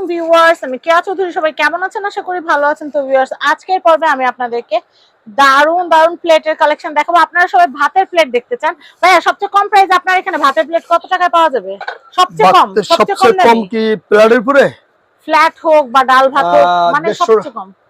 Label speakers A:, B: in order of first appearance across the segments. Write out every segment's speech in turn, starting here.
A: আলাইকুম ভিউয়ার্স আমি কেয়া চৌধুরী সবাই কেমন আছেন? আশা করি ভালো আছেন। তো ভিউয়ার্স আজকের পর্বে আমি আপনাদেরকে দারুণ দারুণ প্লেটের কালেকশন দেখাবো। আপনারা সবাই ভাতের প্লেট দেখতে চান। ভাইয়া সবচেয়ে কম প্রাইস আপনার এখানে ভাতের প্লেট কত টাকায় পাওয়া যাবে? সবচেয়ে কম সবচেয়ে কম
B: কি প্লেটের উপরে?
A: ফ্ল্যাট হোক বা ডাল ভাত হোক মানে সবচেয়ে কম।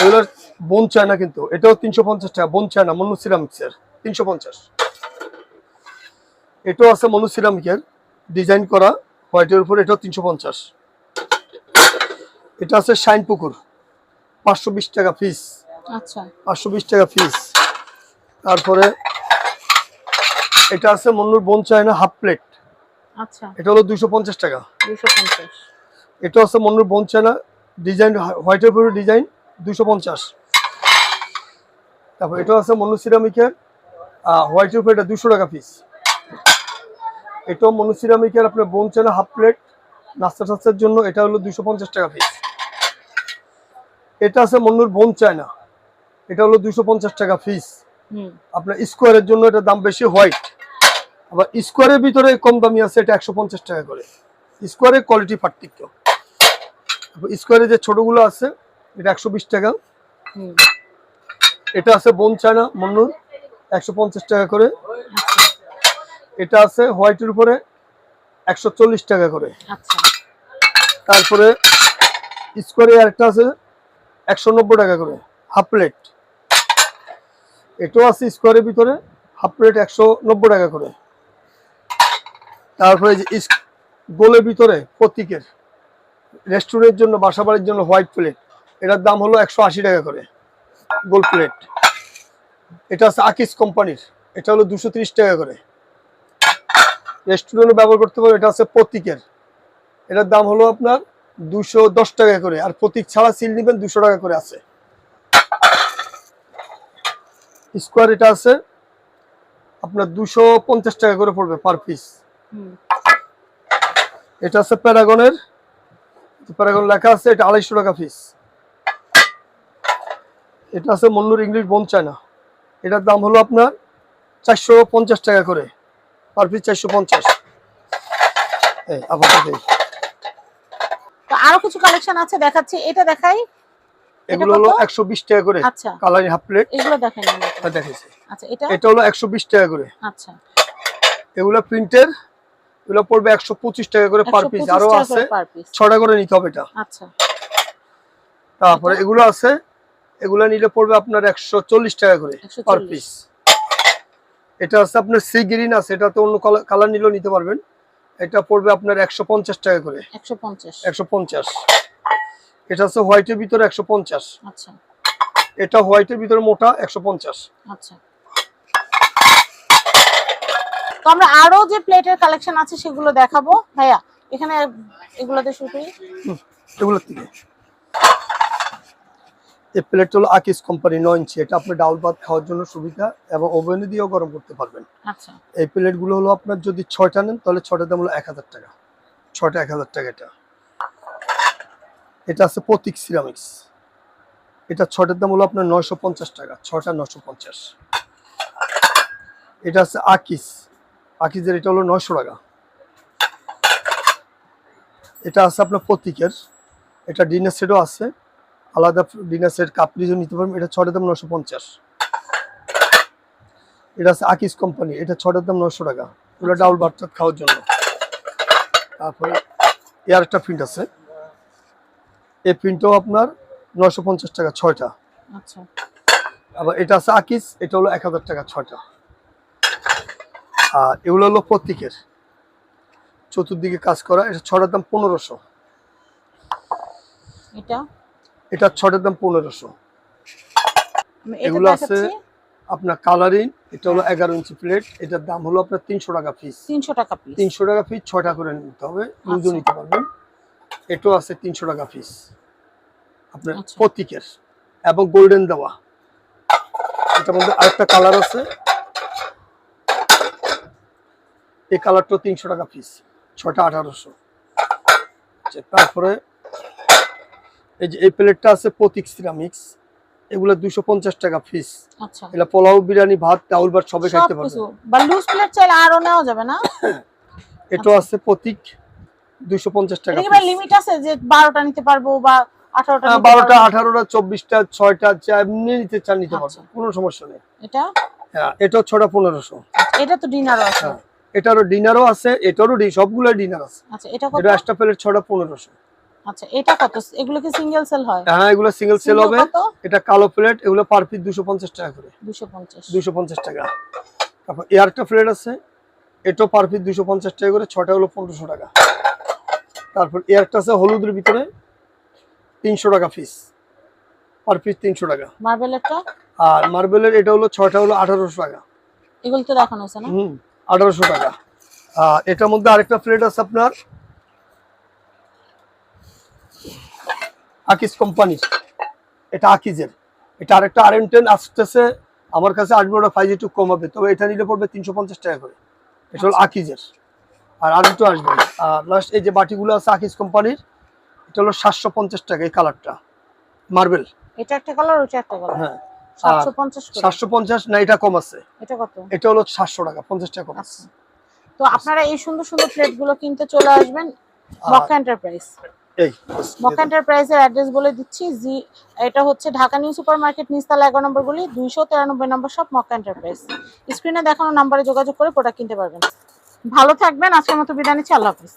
B: এগুলোর বোন চায়না কিন্তু। এটাও তিনশো পঞ্চাশ টাকা বোন চায়না মনু সিরামিক্সের তিনশো পঞ্চাশ। এটাও আছে মনু সিরামিকের ডিজাইন করা হোয়াইটের উপর এটাও তিনশো পঞ্চাশ। এটা আছে শাইন পুকুর পাঁচশো বিশ টাকা ফিস
A: আচ্ছা।
B: পাঁচশো বিশ টাকা ফিস তারপরে এটা আছে মন্নুর বোন চায়না হাফ প্লেট।
A: আচ্ছা।
B: এটা হলো দুশো পঞ্চাশ টাকা। এটা আছে মন্নুর বোন চায়না ডিজাইন হোয়াইটের উপরে ডিজাইন দুশো পঞ্চাশ। তারপর এটা আছে মনু সিরামিকের হোয়াইটের উপরে এটা দুশো টাকা পিস এটাও মনু সিরামিকের আপনার বোন চায় না হাফ প্লেট নাস্তা টাস্তার জন্য এটা হলো দুশো পঞ্চাশ টাকা পিস এটা আছে মন্নুর বোন চায় না এটা হলো দুশো পঞ্চাশ টাকা
A: হুম।
B: আপনার স্কোয়ারের জন্য এটা দাম বেশি হোয়াইট আবার স্কোয়ারের ভিতরে কম দামি আছে এটা একশো পঞ্চাশ টাকা করে। স্কোয়ারের কোয়ালিটি পার্থক্য। স্কোয়ারে যে ছোটগুলো আছে এটা একশো বিশ টাকা। এটা আছে বোন চায়না মন্নুর একশো পঞ্চাশ টাকা করে। এটা আছে হোয়াইটের উপরে একশো চল্লিশ টাকা করে।
A: আচ্ছা।
B: তারপরে স্কোয়ারে আরেকটা আছে একশো নব্বই টাকা করে হাফ প্লেট। এটাও আছে স্কোয়ারের ভিতরে হাফ প্লেট একশো নব্বই টাকা করে। তারপরে যে গোলের ভিতরে প্রতীকের রেস্টুরেন্টের জন্য বাসা বাড়ির জন্য হোয়াইট প্লেট। এটার দাম হলো একশো আশি টাকা করে। গোল প্লেট এটা আছে আকিস কোম্পানির। এটা হলো দুশো ত্রিশ টাকা করে। রেস্টুরেন্টে ব্যবহার করতে পারো এটা আছে প্রতীকের। এটার দাম হলো আপনার দুশো দশ টাকা করে। আর প্রতীক ছাড়া সিল নেবেন দুশো টাকা করে আছে। স্কোয়ার এটা আছে আপনার দুশো পঞ্চাশ টাকা করে পড়বে পার পিস এটা আছে প্যারাগনের প্যারাগন লেখা আছে এটা আড়াইশো টাকা পিস এটা আছে মন্নুর ইংলিশ বোন চায়না। এটার দাম হলো আপনার চারশো পঞ্চাশ টাকা করে। পার পিস চারশো পঞ্চাশ। এই আপাতত।
A: আরও কিছু কালেকশন আছে দেখাচ্ছি। এটা দেখাই।
B: এগুলো হলো
A: কত?
B: একশো বিশ টাকা করে।
A: আচ্ছা।
B: কালারি হাফ প্লেট।
A: এগুলো দেখেন
B: দেখেছি
A: আচ্ছা এটা?
B: এটা হলো একশো বিশ টাকা করে।
A: আচ্ছা।
B: এগুলো প্রিন্টের এগুলো পড়বে একশো পঁচিশ টাকা করে পার পিস।
A: 125 আরও
B: আছে।
A: করে
B: ছটা করে নিতে হবে এটা।
A: আচ্ছা।
B: তারপরে এগুলো আছে এগুলো নিলে পড়বে আপনার একশো চল্লিশ টাকা করে পার পিস এটা আছে আপনার সি গ্রিন আছে এটা তো অন্য কালার নিলেও নিতে পারবেন। এটা পড়বে আপনার একশো পঞ্চাশ টাকা করে।
A: একশো পঞ্চাশ।
B: এটা আছে হোয়াইটের ভিতরে একশো পঞ্চাশ।
A: আচ্ছা।
B: এটা হোয়াইটের ভিতরে মোটা একশো পঞ্চাশ।
A: আচ্ছা। তো আমরা আরও যে প্লেটের কালেকশন আছে সেগুলো দেখাবো। ভাইয়া এখানে এগুলোতে শুরু করি।
B: এগুলোর থেকে এই প্লেটটা হলো আকিস কোম্পানি নয় ইঞ্চি। এটা আপনি ডাউল ভাত খাওয়ার জন্য সুবিধা এবং ওভেনে দিয়েও গরম করতে পারবেন।
A: আচ্ছা।
B: এই প্লেটগুলো হলো আপনার যদি ছয়টা নেন তাহলে ছয়টার দাম হলো এক হাজার টাকা। ছয়টা এক হাজার টাকা এটা। এটা আছে প্রতীক সিরামিক্স। এটা ছয়টার দাম হলো আপনার নয়শো পঞ্চাশ টাকা। ছয়টা নয়শো পঞ্চাশ। এটা আছে আকিস। আকিসের এটা হলো নয়শো টাকা। এটা আছে আপনার প্রতীকের। এটা ডিনার সেটও আছে। আলাদা ডিনার সেট কাপড়িজও নিতে পারবেন। এটা ছয়টার দাম নশো পঞ্চাশ। এটা আছে আকিস কোম্পানি এটা ছটার দাম নশো টাকা। এগুলো ডাউল ভাত খাওয়ার জন্য। তারপরে এর একটা প্রিন্ট আছে। এই প্রিন্টও আপনার নশো পঞ্চাশ টাকা ছয়টা।
A: আচ্ছা।
B: আবার এটা আছে আকিস এটা হলো এক হাজার টাকা ছয়টা। আর এগুলো হলো প্রতীকের চতুর্দিকে কাজ করা এটা ছটার দাম পনেরোশো।
A: এটা?
B: এটা ছটার দাম পনেরোশো। এগুলো আছে আপনার কালারিং এটা হলো এগারো ইঞ্চি প্লেট এটার দাম হলো আপনার তিনশো টাকা পিস
A: তিনশো টাকা পিস
B: তিনশো টাকা পিস ছটা করে নিতে হবে লুজও
A: আচ্ছা।
B: নিতে পারবেন। এটাও আছে তিনশো টাকা পিস আপনার
A: আচ্ছা।
B: প্রতীকের এবং গোল্ডেন দেওয়া। এটার মধ্যে আরেকটা কালার আছে। এই কালারটা তিনশো টাকা পিস ছটা আঠারোশো। আচ্ছা, তারপরে এই যে এই প্লেটটা আছে প্রতীক সিরামিক্স। এগুলো দুশো পঞ্চাশ টাকা পিস
A: আচ্ছা।
B: এটা পোলাও বিরিয়ানি ভাত চাউল ভাত সবে খাইতে পারবে।
A: সবকিছু বা লুজ প্লেট চাইলে আরও নেওয়া যাবে না?
B: এটাও আছে প্রতীক টাকা
A: এটা লিমিট আছে যে নিতে পারব বা
B: হ্যাঁ,
A: নিতে
B: যা এমনি চান নিতে
A: আচ্ছা।
B: কোনো সমস্যা নেই।
A: এটা?
B: হ্যাঁ পনেরোশো।
A: এটা তো ডিনারও আছে।
B: হ্যাঁ এটারও ডিনারও আছে এটারও সবগুলো ডিনার আছে।
A: আচ্ছা এটা কত?
B: এটা একটা প্লেট ছটা পনেরোশো।
A: আচ্ছা এটা কত? এগুলো কি সিঙ্গেল সেল হয়?
B: হ্যাঁ এগুলো সিঙ্গেল সেল হবে। এটা কালো প্লেট এগুলো পার পিস দুশো পঞ্চাশ টাকা করে।
A: দুশো পঞ্চাশ।
B: দুশো পঞ্চাশ টাকা। তারপর এর একটা প্লেট আছে এটাও পার পিস দুশো পঞ্চাশ টাকা করে ছটা হলো পনেরোশো টাকা। তারপর এর একটা আছে হলুদের ভিতরে তিনশো টাকা পিস পার পিস তিনশো টাকা।
A: মার্বেলেরটা
B: আর মার্বেলের এটা হলো ছয়টা হলো আঠারোশো টাকা।
A: এগুলো তো দেখানো হয়েছে না?
B: হুম আঠারোশো টাকা। আর এটার মধ্যে আরেকটা প্লেট আছে আপনার আকিস কোম্পানির এটা আকিজের এটা আরেকটা আর এন টেন আসতেছে। আমার কাছে আসবে ওটা ফাইভ একটু কমাবে তবে এটা নিলে পড়বে তিনশো পঞ্চাশ টাকা করে। এটা হলো আকিজের আর আর একটু আসবে। আর লাস্ট এই যে বাটিগুলো আছে আকিজ কোম্পানির এটা হলো সাতশো পঞ্চাশ টাকা এই কালারটা মার্বেল
A: এটা একটা কালার ওটা একটা কালার
B: হ্যাঁ।
A: সাতশো পঞ্চাশ
B: না এটা কম আছে।
A: এটা কত?
B: এটা হলো সাতশো টাকা পঞ্চাশ টাকা কম আছে।
A: আচ্ছা। তো আপনারা এই সুন্দর সুন্দর প্লেটগুলো কিনতে চলে আসবেন
B: আর
A: মক্কা এন্টারপ্রাইজ
B: এই।
A: মক্কা এন্টারপ্রাইজের অ্যাড্রেস বলে দিচ্ছি, জি, এটা হচ্ছে ঢাকা নিউ সুপার মার্কেট নিস্তালা এগারো নম্বর গলি, দুইশো তেরানব্বই নম্বর সব মক্কা এন্টারপ্রাইজ স্ক্রিনে দেখানো নাম্বারে যোগাযোগ করে প্রোডাক্ট কিনতে পারবেন। ভালো থাকবেন, আজকের মতো বিদায় নিচ্ছি, আল্লাহ হাফিজ।